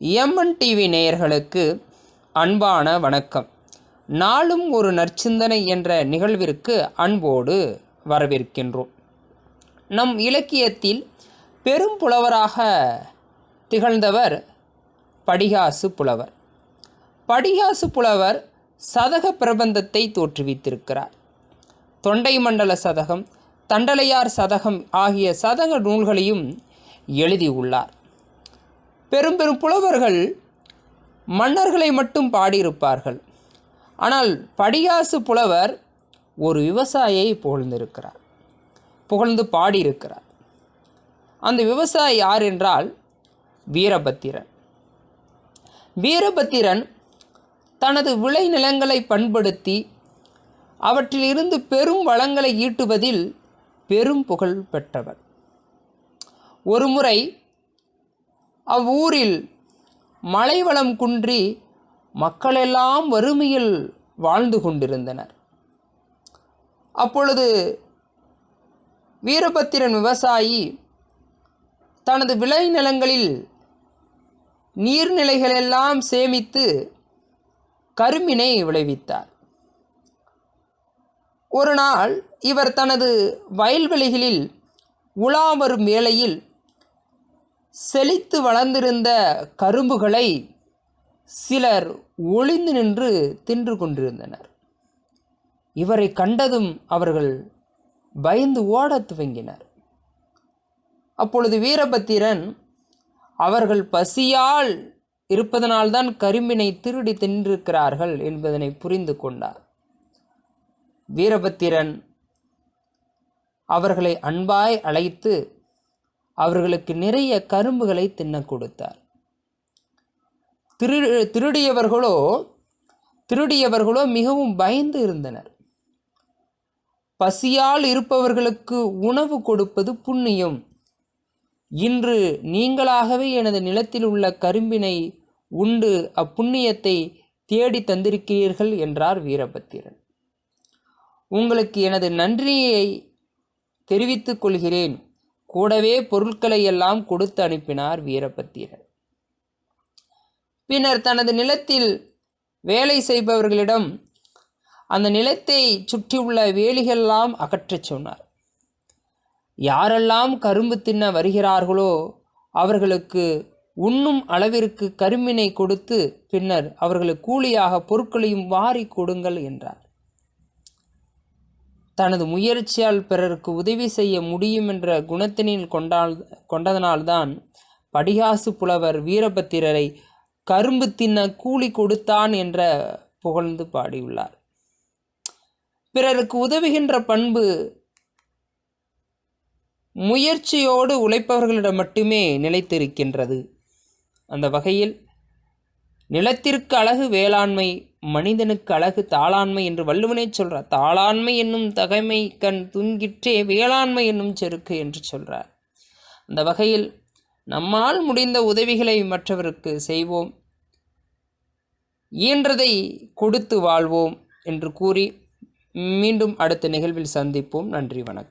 MN TV நேயர்களுக்கு அன்பான வணக்கம். நாளும் ஒரு நற்சிந்தனை என்ற நிகழ்விற்கு அன்போடு வரவேற்கின்றோம். நம் இலக்கியத்தில் பெரும் புலவராக திகழ்ந்தவர் படிகாசு புலவர். படிகாசு புலவர் சதக பிரபந்தத்தை தோற்றுவித்திருக்கிறார். தொண்டை மண்டல சதகம் தண்டலையார் சதகம் ஆகிய சதக நூல்களையும் எழுதியுள்ளார். பெரும் பெரும் புலவர்கள் மன்னர்களை மட்டும் பாடியிருப்பார்கள். ஆனால் படியாசு புலவர் ஒரு விவசாயியை புகழ்ந்திருக்கிறார். புகழ்ந்து பாடியிருக்கிறார். அந்த விவசாயி யார் என்றால் வீரபத்திரன். வீரபத்திரன் தனது விளைநிலங்களை பண்படுத்தி அவற்றிலிருந்து பெரும் வளங்களை ஈட்டுவதில் பெரும் புகழ் பெற்றவர். ஒருமுறை அவ்வூரில் மலைவளம் குன்றி மக்களெல்லாம் வறுமையில் வாழ்ந்து கொண்டிருந்தனர். அப்பொழுது வீரபத்திரன் விவசாயி தனது விளைநிலங்களில் நீர்நிலைகளெல்லாம் சேமித்து கரும்பினை விளைவித்தார். ஒரு நாள் இவர் தனது வயல்வெளிகளில் உலா வரும் வேளையில் செழித்து வளர்ந்திருந்த கரும்புகளை சிலர் ஒளிந்து நின்று தின்று கொண்டிருந்தனர். இவரை கண்டதும் அவர்கள் பயந்து ஓடத் துவங்கினர். அப்பொழுது வீரபத்திரன் அவர்கள் பசியால் இருப்பதனால்தான் கரும்பினை திருடி தின்றிருக்கிறார்கள் என்பதனை புரிந்து கொண்டார். வீரபத்திரன் அவர்களை அன்பாய் அழைத்து அவர்களுக்கு நிறைய கரும்புகளை தின்ன கொடுத்தார். திரு திருடியவர்களோ திருடியவர்களோ மிகவும் பயந்து இருந்தனர். பசியால் இருப்பவர்களுக்கு உணவு கொடுப்பது புண்ணியம். இன்று நீங்களாகவே எனது நிலத்தில் உள்ள கரும்பினை உண்டு அப்புண்ணியத்தை தேடி தந்திருக்கிறீர்கள் என்றார் வீரபத்திரன். உங்களுக்கு எனது நன்றியை தெரிவித்துக் கொள்கிறேன். கூடவே பொருட்களை எல்லாம் கொடுத்து அனுப்பினார் வீரபத்திரன். பின்னர் தனது நிலத்தில் வேலை செய்பவர்களிடம் அந்த நிலத்தை சுற்றியுள்ள வேலிகள்லாம் அகற்றச் சொன்னார். யாரெல்லாம் கரும்பு தின்ன வருகிறார்களோ அவர்களுக்கு உண்ணும் அளவிற்கு கரும்பினை கொடுத்து பின்னர் அவர்களுக்கு கூலியாக பொருட்களையும் வாரி கொடுங்கள் என்றார். தனது முயற்சியால் பிறருக்கு உதவி செய்ய முடியும் என்ற குணத்தினில் கொண்டால் கொண்டதனால்தான் படிகாசு புலவர் வீரபத்திரரை கரும்பு தின்ன கூலி கொடுத்தான் என்ற புகழ்ந்து பாடியுள்ளார். பிறருக்கு உதவுகின்ற பண்பு முயற்சியோடு உழைப்பவர்களிடம் மட்டுமே நிலைத்திருக்கின்றது. அந்த வகையில் நிலத்திற்கு அழகு வேளாண்மை மனிதனுக்கு அழகு தாளாண்மை என்று வள்ளுவனே சொல்கிறார் தாளாண்மை என்னும் தகைமை கண் துன்கிற்றே வேளாண்மை என்னும் செருக்கு என்று சொல்கிறார் அந்த வகையில் நம்மால் முடிந்த உதவிகளை மற்றவருக்கு செய்வோம். இயன்றதை கொடுத்து வாழ்வோம் என்று கூறி மீண்டும் அடுத்த நிகழ்வில் சந்திப்போம். நன்றி வணக்கம்.